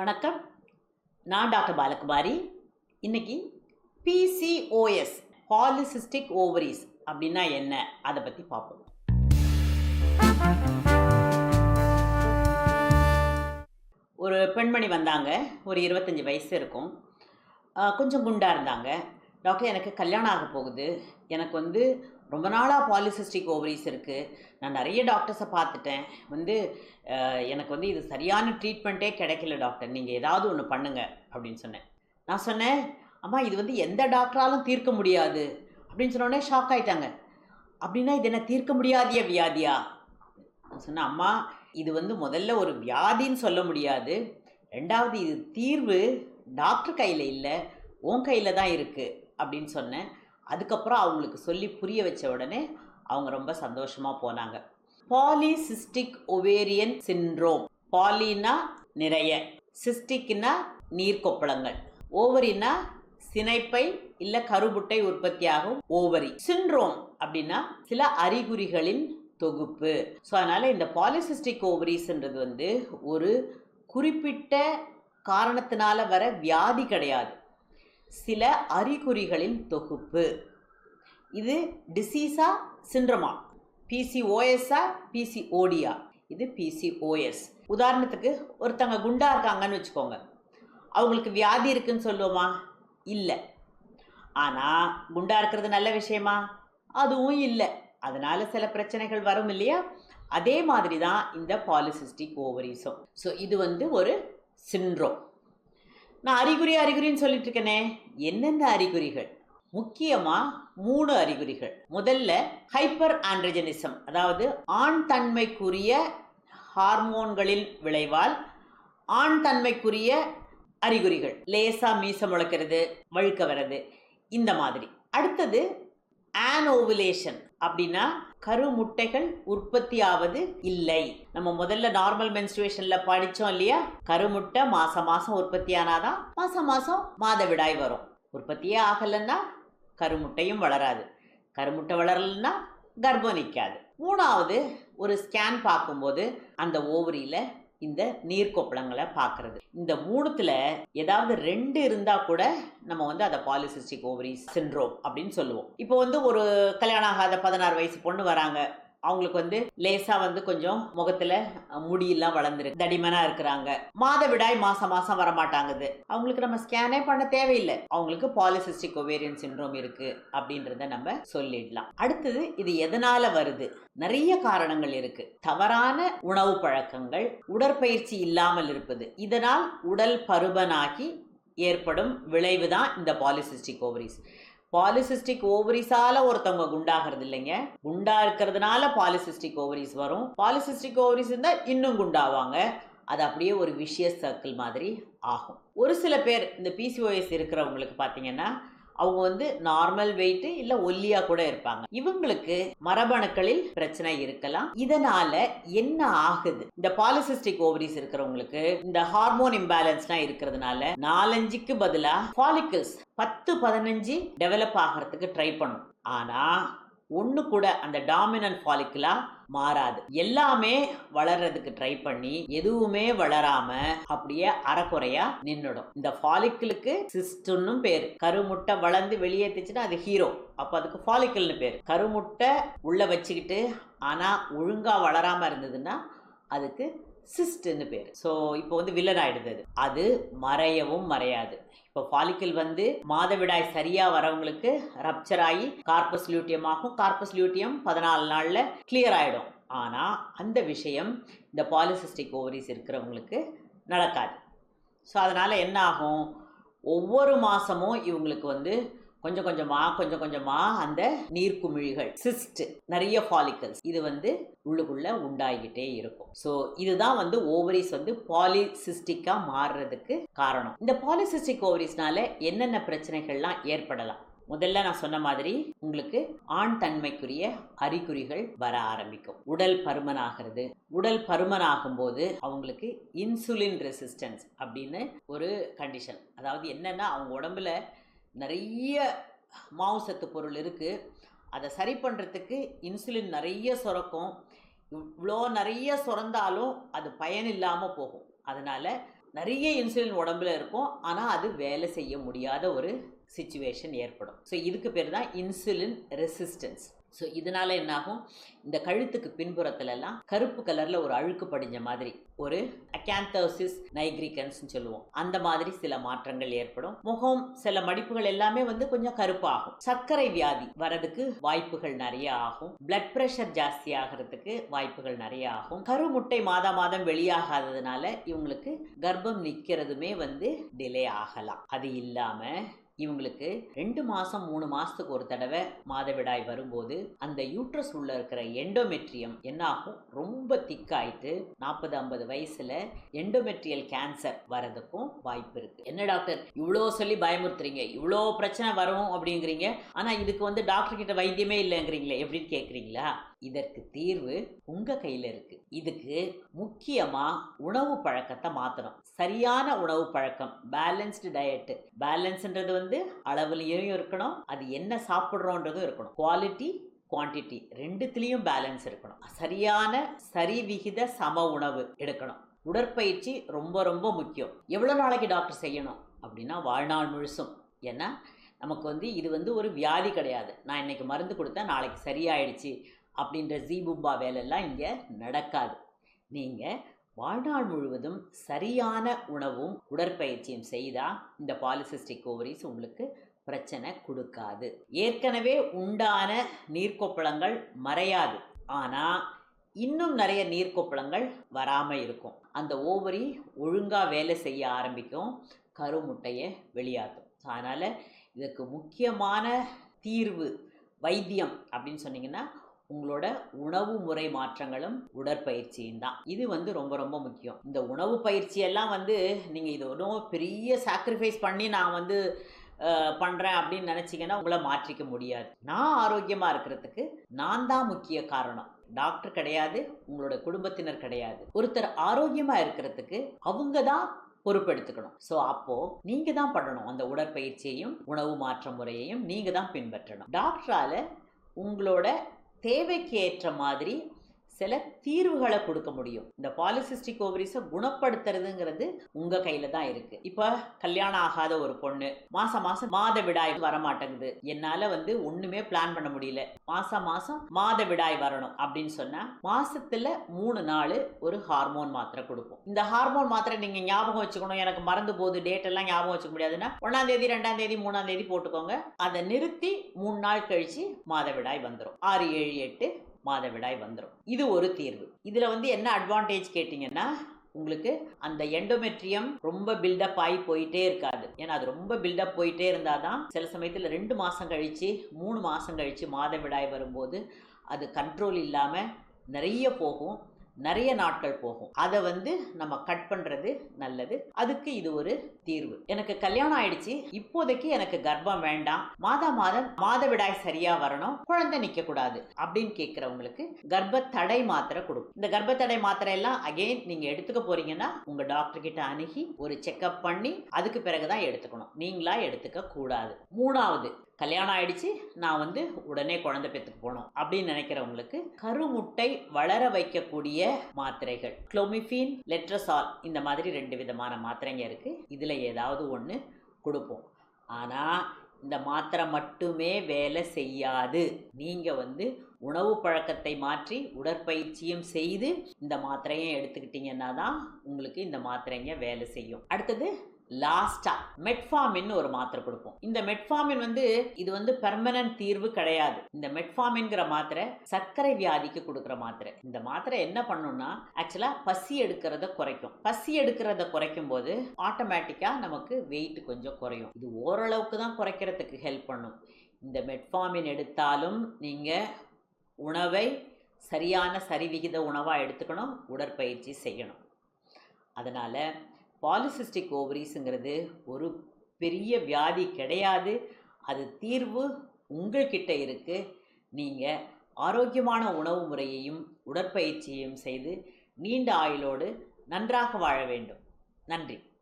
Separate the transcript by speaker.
Speaker 1: வணக்கம். நான் டாக்டர் பாலகுமாரி. இன்னைக்கு பிசிஓஎஸ் பாலிசிஸ்டிக் ஓவரிஸ் அப்படின்னா என்ன? அதை பற்றி பார்ப்போம். ஒரு பெண்மணி வந்தாங்க. ஒரு இருபத்தஞ்சி வயசு இருக்கும். கொஞ்சம் குண்டாக இருந்தாங்க. டாக்டர் எனக்கு கல்யாணம் ஆக போகுது. எனக்கு வந்து ரொம்ப நாளாக பாலிசிஸ்டிக் ஓவரிஸ் இருக்குது நான் நிறைய டாக்டர்ஸை பார்த்துட்டேன். வந்து எனக்கு வந்து இது சரியான ட்ரீட்மெண்ட்டே கிடைக்கல டாக்டர் நீங்கள் ஏதாவது ஒன்று பண்ணுங்கள் அப்படின்னு சொன்னேன். நான் சொன்னேன் அம்மா இது வந்து எந்த டாக்டராலும் தீர்க்க முடியாது. அப்படின்னு சொன்னோடனே ஷாக் ஆயிட்டாங்க. அப்படின்னா இது என்ன தீர்க்க முடியாதிய வியாதியா? நான் சொன்னேன் அம்மா இது வந்து முதல்ல ஒரு வியாதின்னு சொல்ல முடியாது. ரெண்டாவது இது தீர்வு டாக்டர் கையில் இல்லை உன் கையில் தான் இருக்குது அப்படின்னு சொன்னேன். அதுக்கப்புறம் அவங்களுக்கு சொல்லி புரிய வச்ச உடனே அவங்க ரொம்ப சந்தோஷமாக போனாங்க. பாலிசிஸ்டிக் ஒவேரியன் சின்ரோம் பாலினா நிறைய. சிஸ்டிக்னா நீர்க்கொப்பளங்கள். ஓவரினா சினைப்பை இல்ல கருபுட்டை உற்பத்தியாகும் ஓவரி சின்ரோம் அப்படின்னா சில அறிகுறிகளின் தொகுப்பு. ஸோ அதனால இந்த பாலிசிஸ்டிக் ஓவரிஸ்ன்றது வந்து ஒரு குறிப்பிட்ட காரணத்தினால வர வியாதி கிடையாது. சில அறிகுறிகளின் தொகுப்பு. இது டிசீஸா சிண்ட்ரமா பிசிஓஎஸ்ஸா பிசிஓடியா இது பிசிஓஎஸ் உதாரணத்துக்கு ஒருத்தங்க குண்டா இருக்காங்கன்னு வச்சுக்கோங்க. அவங்களுக்கு வியாதி இருக்குன்னு சொல்லுவோமா? இல்லை. ஆனால் குண்டா இருக்கிறது நல்ல விஷயமா? அதுவும் இல்லை. அதனால சில பிரச்சனைகள் வரும் இல்லையா? அதே மாதிரி தான் இந்த பாலிசிஸ்டிக் ஓவரிசம் ஸோ இது வந்து ஒரு சின்ரோம் நான் அறிகுறி அறிகுறின்னு சொல்லிட்டு இருக்கேனே. என்னென்ன அறிகுறிகள்? முக்கியமாக மூணு அறிகுறிகள். முதல்ல ஹைப்பர் ஆண்ட்ரஜனிசம் அதாவது ஆண் தன்மைக்குரிய ஹார்மோன்களின் விளைவால் ஆண் தன்மைக்குரிய அறிகுறிகள். லேசாக மீசம் முளைக்கிறது வழுக்க வர்றது இந்த மாதிரி. அடுத்தது ஆனோவிலேஷன் அப்படின்னா கருமுட்டைகள் உற்பத்தி ஆவது இல்லை. நம்ம முதல்ல நார்மல் மென்ஸ்ட்ருவேஷன்ல படிச்சோம் இல்லையா? கருமுட்டை மாசம் மாசம் உற்பத்தி ஆனாதான் மாசம் மாசம் மாதவிடாய் வரும். உற்பத்தியே ஆகலைன்னா கருமுட்டையும் வளராது. கருமுட்டை வளரலைன்னா கர்ப்பம் நிற்காது. மூணாவது ஒரு ஸ்கேன் பார்க்கும்போது அந்த ஓவரியில் இந்த நீர்க்கொப்பளங்களை பார்க்கறது. இந்த மூணுத்துல ஏதாவது ரெண்டு இருந்தா கூட நம்ம வந்து அதை பாலிசிஸ்டிக் ஓவரி சின்ரோம் அப்படின்னு சொல்லுவோம். இப்போ வந்து ஒரு கல்யாணம் ஆகாத பதினாறு வயசு பொண்ணு வராங்க. அவங்களுக்கு வந்து லேசா வந்து கொஞ்சம் முகத்துல முடியெல்லாம் வளர்ந்துருக்கு. தடிமனா இருக்கிறாங்க. மாதவிடாய் மாசம் மாசம் வரமாட்டாங்குது. அவங்களுக்கு நம்ம ஸ்கேனே பண்ண தேவையில்லை. அவங்களுக்கு பாலிசிஸ்டிக் ஒவேரியன் சின்ரோம் இருக்கு அப்படின்றத நம்ம சொல்லிடலாம். அடுத்தது இது எதனால வருது? நிறைய காரணங்கள் இருக்கு. தவறான உணவு பழக்கங்கள் உடற்பயிற்சி இல்லாமல் இருப்பது. இதனால் உடல் பருமனாகி ஏற்படும் விளைவு தான் இந்த பாலிசிஸ்டிக் ஓவரிஸ் பாலிசிஸ்டிக் ஓவரிஸால ஒருத்தவங்க குண்டாகிறது இல்லைங்க. குண்டா இருக்கிறதுனால பாலிசிஸ்டிக் ஓவரிஸ் வரும். பாலிசிஸ்டிக் ஓவரிஸ் இருந்தால் இன்னும் குண்டாவாங்க. அது அப்படியே ஒரு விஷய சர்க்கிள் மாதிரி ஆகும். ஒரு சில பேர் இந்த பிசிஓஎஸ் இருக்கிறவங்களுக்கு பார்த்தீங்கன்னா அவங்க வந்து நார்மல் வெயிட் இல்ல ஒல்லியா கூட இருப்பாங்க. இவங்களுக்கு மரபணுக்களில் பிரச்சனை இருக்கலாம். இதனால என்ன ஆகுது? இந்த பாலிசிஸ்டிக் ஓவரிஸ் இருக்கிறவங்களுக்கு இந்த ஹார்மோன் இம்பேலன்ஸ்லாம் இருக்கிறதுனால நாலஞ்சுக்கு பதிலா ஃபாலிக்கல்ஸ் பத்து பதினஞ்சு டெவலப் ஆகிறதுக்கு ட்ரை பண்ணும். ஆனா ஒன்று கூட அந்த டாமினன்ட் ஃபாலிக்குலா மாறாது. எல்லாமே வளர்றதுக்கு ட்ரை பண்ணி எதுவுமே வளராம அப்படியே அறக்குறையா நின்றுடும் இந்த ஃபாலிக்கிளுக்கு சிஸ்ட்னு பேர். கருமுட்டை வளர்ந்து வெளியேத்துச்சுன்னா அது ஹீரோ அப்ப அதுக்கு ஃபாலிக்கிள்னு பேர். கருமுட்டை உள்ள வச்சுக்கிட்டு ஆனா ஒழுங்கா வளராம இருந்ததுன்னா அதுக்கு சிஸ்ட்னு பேர். ஸோ இப்போ வந்து வில்லன் ஆயிடுது அது. அது மறையவும் மறையாது. இப்போ ஃபாலிக்கல் வந்து மாதவிடாய் சரியாக வரவங்களுக்கு ரப்சர் ஆகி கார்பஸ் லியூட்டியம் ஆகும். கார்பஸ் லியூட்டியம் பதினாலு நாளில் கிளியர் ஆகிடும் ஆனால் அந்த விஷயம் இந்த பாலிசிஸ்டிக் ஓவரிஸ் இருக்கிறவங்களுக்கு நடக்காது. ஸோ அதனால் என்ன ஆகும்? ஒவ்வொரு மாதமும் இவங்களுக்கு வந்து கொஞ்சம் கொஞ்சமா கொஞ்சம் கொஞ்சமா அந்த நீர்க்குமிழிகள் சிஸ்ட் நிறைய ஃபாலிக்கல்ஸ் இது வந்து உள்ளுக்குள்ள உண்டாகிட்டே இருக்கும். ஸோ இதுதான் வந்து ஓவரிஸ் வந்து பாலிசிஸ்டிக்கா மாறுறதுக்கு காரணம். இந்த பாலிசிஸ்டிக் ஓவரிஸ்னால என்னென்ன பிரச்சனைகள்லாம் ஏற்படலாம்? முதல்ல நான் சொன்ன மாதிரி உங்களுக்கு ஆண் தன்மைக்குரிய அறிகுறிகள் வர ஆரம்பிக்கும். உடல் பருமனாகிறது. உடல் பருமன் ஆகும்போது அவங்களுக்கு இன்சுலின் ரெசிஸ்டன்ஸ் அப்படின்னு ஒரு கண்டிஷன் அதாவது என்னன்னா அவங்க உடம்புல நிறைய மாவுசத்து பொருள் இருக்குது அதை சரி பண்ணுறதுக்கு இன்சுலின் நிறைய சுரக்கும். இவ்வளோ நிறைய சுரந்தாலும் அது பயன் இல்லாமல் போகும். அதனால் நிறைய இன்சுலின் உடம்புல இருக்கும். ஆனால் அது வேலை செய்ய முடியாத ஒரு சுச்சுவேஷன் ஏற்படும். ஸோ இதுக்கு பேர் தான் இன்சுலின் ரெசிஸ்டன்ஸ். ஸோ இதனால என்னாகும்? இந்த கழுத்துக்கு பின்புறத்துலலாம் கருப்பு கலரில் ஒரு அழுக்கு படிஞ்ச மாதிரி ஒரு அகாந்தோசிஸ் நைக்ரிகன்ஸ்னு சொல்லுவோம். அந்த மாதிரி சில மாற்றங்கள் ஏற்படும். முகம் சில மடிப்புகள் எல்லாமே வந்து கொஞ்சம் கருப்பாகும். சர்க்கரை வியாதி வரதுக்கு வாய்ப்புகள் நிறைய ஆகும். பிளட் பிரஷர் ஜாஸ்தி ஆகிறதுக்கு வாய்ப்புகள் நிறைய ஆகும். கருமுட்டை மாதா மாதம் வெளியாகாததுனால இவங்களுக்கு கர்ப்பம் நிற்கிறதுமே வந்து டிலே ஆகலாம். அது இல்லாமல் இவங்களுக்கு ரெண்டு மாதம் மூணு மாதத்துக்கு ஒரு தடவை மாதவிடாய் வரும்போது அந்த யூட்ரஸ் உள்ள இருக்கிற எண்டோமெட்ரியம் என்னாகும்? ரொம்ப திக்காயிட்டு நாற்பது ஐம்பது வயசில் எண்டோமெட்ரியல் கேன்சர் வரதுக்கும் வாய்ப்பு இருக்குது என்ன டாக்டர்? இவ்வளோ சொல்லி பயமுறுத்துறீங்க. இவ்வளோ பிரச்சனை வரும் அப்படிங்கிறீங்க. ஆனால் இதுக்கு வந்து டாக்டர் கிட்ட வைத்தியமே இல்லைங்கிறீங்களே. எப்படின்னு கேட்குறீங்களா இதற்கு தீர்வு உங்க கையில இருக்கு. இதுக்கு முக்கியமா உணவு பழக்கத்தை மாத்தணும். சரியான உணவு பழக்கம் பேலன்ஸ்டு டயட்டு பேலன்ஸ்ன்றது வந்து அளவுலயும் இருக்கணும் அது என்ன சாப்பிட்றோன்றதும் இருக்கணும். குவாலிட்டி குவான்டிட்டி ரெண்டுத்துலேயும் பேலன்ஸ் இருக்கணும். சரியான சரிவிகித சம உணவு எடுக்கணும். உடற்பயிற்சி ரொம்ப ரொம்ப முக்கியம். எவ்வளோ நாளைக்கு டாக்டர் செய்யணும்? அப்படின்னா வாழ்நாள் முழுசும். ஏன்னா நமக்கு வந்து இது வந்து ஒரு வியாதி கிடையாது. நான் இன்னைக்கு மருந்து கொடுத்தேன் நாளைக்கு சரியாயிடுச்சு. அப்படின்ற ஜீபும்பா வேலைலாம் இங்கே நடக்காது. நீங்கள் வாழ்நாள் முழுவதும் சரியான உணவும் உடற்பயிற்சியும் செய்தால் இந்த பாலிசிஸ்டிக் ஓவரிஸ் உங்களுக்கு பிரச்சனை கொடுக்காது. ஏற்கனவே உண்டான நீர்க்கொப்பளங்கள் மறையாது. ஆனால் இன்னும் நிறைய நீர்க்கொப்பளங்கள் வராமல் இருக்கும். அந்த ஓவரி ஒழுங்காக வேலை செய்ய ஆரம்பிக்கும். கருமுட்டையை வெளியாகும் ஸோ அதனால் இதுக்கு முக்கியமான தீர்வு வைத்தியம் அப்படின்னு சொன்னீங்கன்னா உங்களோட உணவு முறை மாற்றங்களும் உடற்பயிற்சியும் தான். இது வந்து ரொம்ப ரொம்ப முக்கியம். இந்த உணவு பயிற்சியெல்லாம் வந்து நீங்கள் இது ஒன்றும் பெரிய சாக்ரிஃபைஸ் பண்ணி நான் வந்து பண்ணுறேன் அப்படின்னு நினச்சிங்கன்னா உங்களை மாற்றிக்க முடியாது. நான் ஆரோக்கியமாக இருக்கிறதுக்கு நான் தான் முக்கிய காரணம். டாக்டர் கிடையாது உங்களோட குடும்பத்தினர் கிடையாது. ஒருத்தர் ஆரோக்கியமாக இருக்கிறதுக்கு அவங்க தான் பொறுப்பெடுத்துக்கணும். ஸோ அப்போ நீங்க தான் பண்ணணும். அந்த உடற்பயிற்சியையும் உணவு மாற்ற முறையையும் நீங்க தான் பின்பற்றணும். டாக்டரால உங்களோட தேவைக்கு ஏற்ற மாதிரி சில தீர்வுகளை கொடுக்க முடியும். இந்த பாலிசிஸ்டிக் ஓவரிஸை குணப்படுத்துறதுங்கிறது உங்க கையில தான் இருக்கு. இப்போ கல்யாணம் ஆகாத ஒரு பொண்ணு மாசம் மாசம் மாத விடாய் வரமாட்டேங்குது. என்னால வந்து ஒண்ணுமே பிளான் பண்ண முடியல. மாசம் மாசம் மாத விடாய் வரணும் அப்படின்னு சொன்னா மாசத்துல மூணு நாள் ஒரு ஹார்மோன் மாத்திரை கொடுப்போம். இந்த ஹார்மோன் மாத்திரை நீங்க ஞாபகம் வச்சுக்கணும். எனக்கு மறந்து போகுது. டேட் எல்லாம் ஞாபகம் வச்சுக்க முடியாதுன்னா ஒன்னாம் தேதி ரெண்டாம் தேதி மூணாம் தேதி போட்டுக்கோங்க. அதை நிறுத்தி மூணு நாள் கழிச்சு மாதவிடாய் வந்துடும் ஆறு ஏழு எட்டு மாதவிடாய் வந்துடும் இது ஒரு தீர்வு. இதில் வந்து என்ன அட்வான்டேஜ் கேட்டிங்கன்னா உங்களுக்கு அந்த எண்டோமெட்ரியம் ரொம்ப பில்டப் ஆகி போயிட்டே இருக்காது. ஏன்னா அது ரொம்ப பில்டப் போயிட்டே இருந்தால் தான் சில சமயத்தில் ரெண்டு மாதம் கழித்து மூணு மாதம் கழித்து மாதவிடாய் வரும்போது அது கண்ட்ரோல் இல்லாமல் நிறைய போகும். நிறைய நாட்கள் போகும். அதை வந்து நம்ம கட் பண்ணுறது நல்லது. அதுக்கு இது ஒரு தீர்வு. எனக்கு கல்யாணம் ஆயிடுச்சு. இப்போதைக்கு எனக்கு கர்ப்பம் வேண்டாம். மாதா மாதம் மாதவிடாய் சரியா வரணும். குழந்தை நிக்க கூடாது அப்படின்னு கேட்குறவங்களுக்கு கர்ப்ப தடை மாத்திரை கொடுக்கும். இந்த கர்ப்ப தடை மாத்திரை எல்லாம் அகைன் நீங்க எடுத்துக்க போறீங்கன்னா உங்க டாக்டர் கிட்ட அணுகி ஒரு செக்அப் பண்ணி அதுக்கு பிறகுதான் எடுத்துக்கணும். நீங்களா எடுத்துக்க கூடாது. மூணாவது கல்யாணம் ஆயிடுச்சு. நான் வந்து உடனே குழந்தை பெற்றுக்கு போகணும் அப்படின்னு நினைக்கிறவங்களுக்கு கருமுட்டை வளர வைக்கக்கூடிய மாத்திரைகள். குளோமிஃபின் லெட்ரசால் இந்த மாதிரி ரெண்டு விதமான மாத்திரைங்க இருக்குது இதில் ஏதாவது ஒன்று கொடுப்போம். ஆனால் இந்த மாத்திரை மட்டுமே வேலை செய்யாது. நீங்கள் வந்து உணவு பழக்கத்தை மாற்றி உடற்பயிற்சியும் செய்து இந்த மாத்திரையும் எடுத்துக்கிட்டீங்கன்னா தான் உங்களுக்கு இந்த மாத்திரைங்க வேலை செய்யும். அடுத்தது லாஸ்டா மெட்ஃபார்மின் ஒரு மாத்திரை கொடுப்போம். இந்த மெட்ஃபார்மின் வந்து இது வந்து பெர்மனன்ட் தீர்வு கிடையாது. இந்த மெட்ஃபார்மின்ங்கிற மாத்திரை சர்க்கரை வியாதிக்கு கொடுக்குற மாத்திரை. இந்த மாத்திரை என்ன பண்ணும்னா ஆக்சுவலா பசி எடுக்கிறத குறைக்கும். பசி எடுக்கிறத குறைக்கும் போது ஆட்டோமேட்டிக்கா நமக்கு வெயிட் கொஞ்சம் குறையும். இது ஓரளவுக்கு தான் குறைக்கிறதுக்கு ஹெல்ப் பண்ணும். இந்த மெட்ஃபார்மின் எடுத்தாலும் நீங்க உணவை சரியான சரிவிகித உணவாக எடுத்துக்கணும் உடற்பயிற்சி செய்யணும். அதனால் பாலிசிஸ்டிக் ஓவரிஸுங்கிறது ஒரு பெரிய வியாதி கிடையாது. அது தீர்வு உங்கள்கிட்ட இருக்குது நீங்கள் ஆரோக்கியமான உணவு முறையையும் உடற்பயிற்சியையும் செய்து நீண்ட ஆயுளோடு நன்றாக வாழ வேண்டும். நன்றி.